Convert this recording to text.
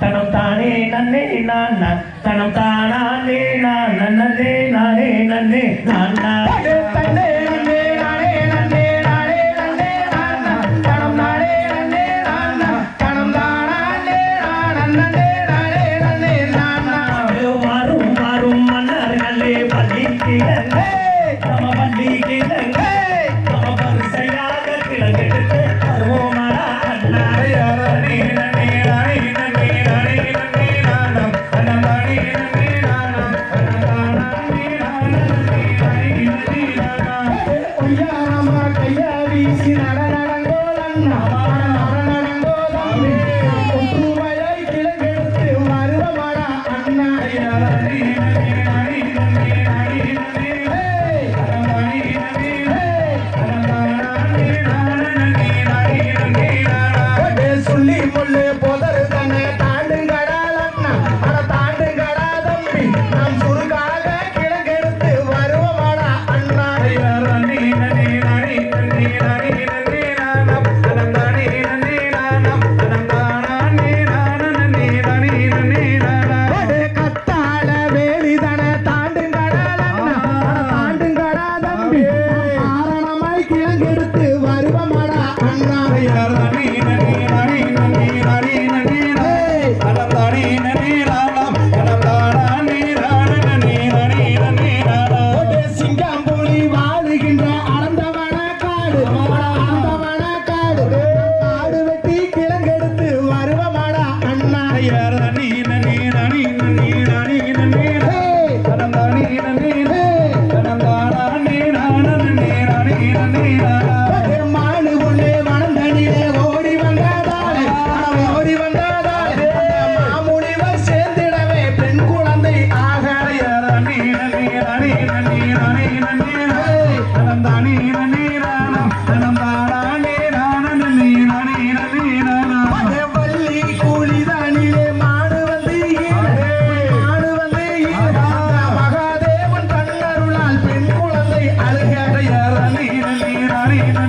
தனம் தானே நன்னே நான் தனம் தானே நான் நன்னே நானே நன்னே நான் தன்னே. காரணமாய் கிழங்கெடுத்து வருவமடா அண்ணாரையாரா